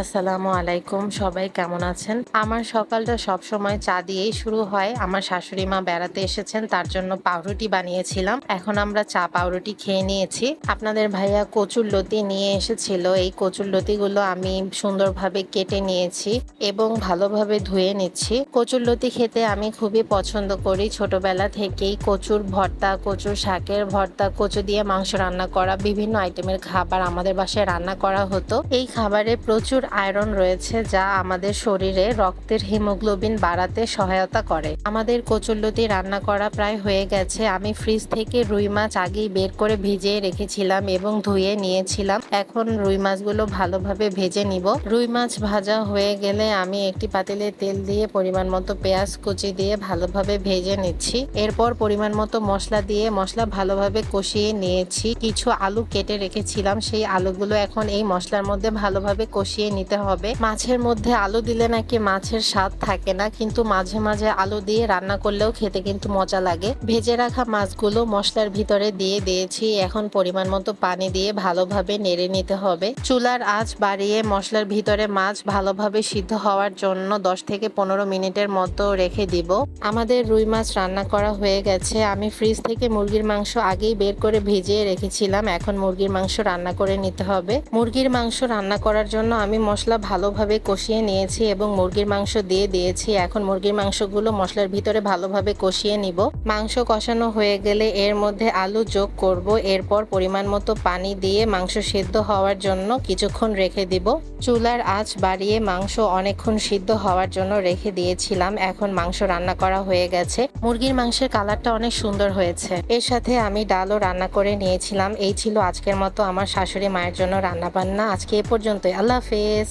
আসসালামু আলাইকুম, সবাই কেমন আছেন? আমার সকালটা সব সময় চা দিয়েই শুরু হয়। আমার শাশুড়ি মা বেড়াতে এসেছেন, তার জন্য পাউরুটি বানিয়েছিলাম। এখন আমরা চা পাউরুটি খেয়ে নিয়েছি। আপনাদের ভাইয়া কচুর লতি নিয়ে এসেছিল। এই কচুর লতিগুলো আমি সুন্দরভাবে কেটে নিয়েছি এবং ভালোভাবে ধুয়ে নিচ্ছি। কচুর লতি খেতে আমি খুবই পছন্দ করি। ছোটবেলা থেকেই কচুর ভর্তা, কচুর শাকের ভর্তা, কচু দিয়ে মাংস রান্না করা, বিভিন্ন আইটেমের খাবার আমাদের বাসায় রান্না করা হতো। এই খাবারে প্রচুর আয়রন রয়েছে যা আমাদের শরীরে রক্তের হিমোগ্লোবিন বাড়াতে সহায়তা করে। আমাদের কচুরলতি রান্না করা প্রায় হয়ে গেছে। আমি ফ্রিজ থেকে রুই মাছ আগেই বের করে ভিজিয়ে রেখেছিলাম এবং ধুয়ে নিয়েছিলাম। এখন রুই মাছগুলো ভালোভাবে ভেজে নিব। রুই মাছ ভাজা হয়ে গেলে আমি একটি পাতিলে তেল দিয়ে পরিমাণ মতো পেঁয়াজ কুচি দিয়ে ভালোভাবে ভেজে নিচ্ছি। এরপর পরিমাণ মতো মশলা দিয়ে মশলা ভালোভাবে কষিয়ে নিয়েছি। কিছু আলু কেটে রেখেছিলাম। সেই আলুগুলো এখন এই মশলার মধ্যে ভালোভাবে কষিয়ে নিতে হবে। মাছের মধ্যে আলু দিলে নাকি মাছের স্বাদ থাকে না, কিন্তু মাঝে মাঝে আলু দিয়ে রান্না করলেও খেতে কিন্তু মজা লাগে। ভেজে রাখা মাছগুলো মশলার ভিতরে দিয়ে দিয়েছি। এখন পরিমাণ মতো পানি দিয়ে ভালোভাবে নেড়ে নিতে হবে। চুলার আঁচ বাড়িয়ে মশলার ভিতরে মাছ ভালোভাবে সিদ্ধ হওয়ার জন্য দশ থেকে পনেরো মিনিটের মতো রেখে দিব। আমাদের রুই মাছ রান্না করা হয়ে গেছে। আমি ফ্রিজ থেকে মুরগির মাংস আগেই বের করে ভেজে রেখেছিলাম। এখন মুরগির মাংস রান্না করে নিতে হবে। মুরগির মাংস রান্না করার জন্য আমি মশলা ভালোভাবে কষিয়ে নিয়েছি এবং মুরগির মাংস দিয়ে দিয়েছি। এখন মুরগির মাংসগুলো মশলার ভিতরে ভালোভাবে কষিয়ে নিব। মাংস কষানো হয়ে গেলে এর মধ্যে আলু যোগ করব। এরপর পরিমাণ মতো পানি দিয়ে মাংস সেদ্ধ হওয়ার জন্য কিছুক্ষণ রেখে দিব। চুলার আঁচ বাড়িয়ে মাংস অনেকক্ষণ সিদ্ধ হওয়ার জন্য রেখে দিয়েছিলাম। এখন মাংস রান্না করা হয়ে গেছে। মুরগির মাংসের কালারটা অনেক সুন্দর হয়েছে। এর সাথে আমি ডালও রান্না করে নিয়েছিলাম। এই ছিল আজকের মতো আমার শাশুড়ি মায়ের জন্য রান্না বান্না আজকে এ পর্যন্তই। আল্লাহ হাফেজ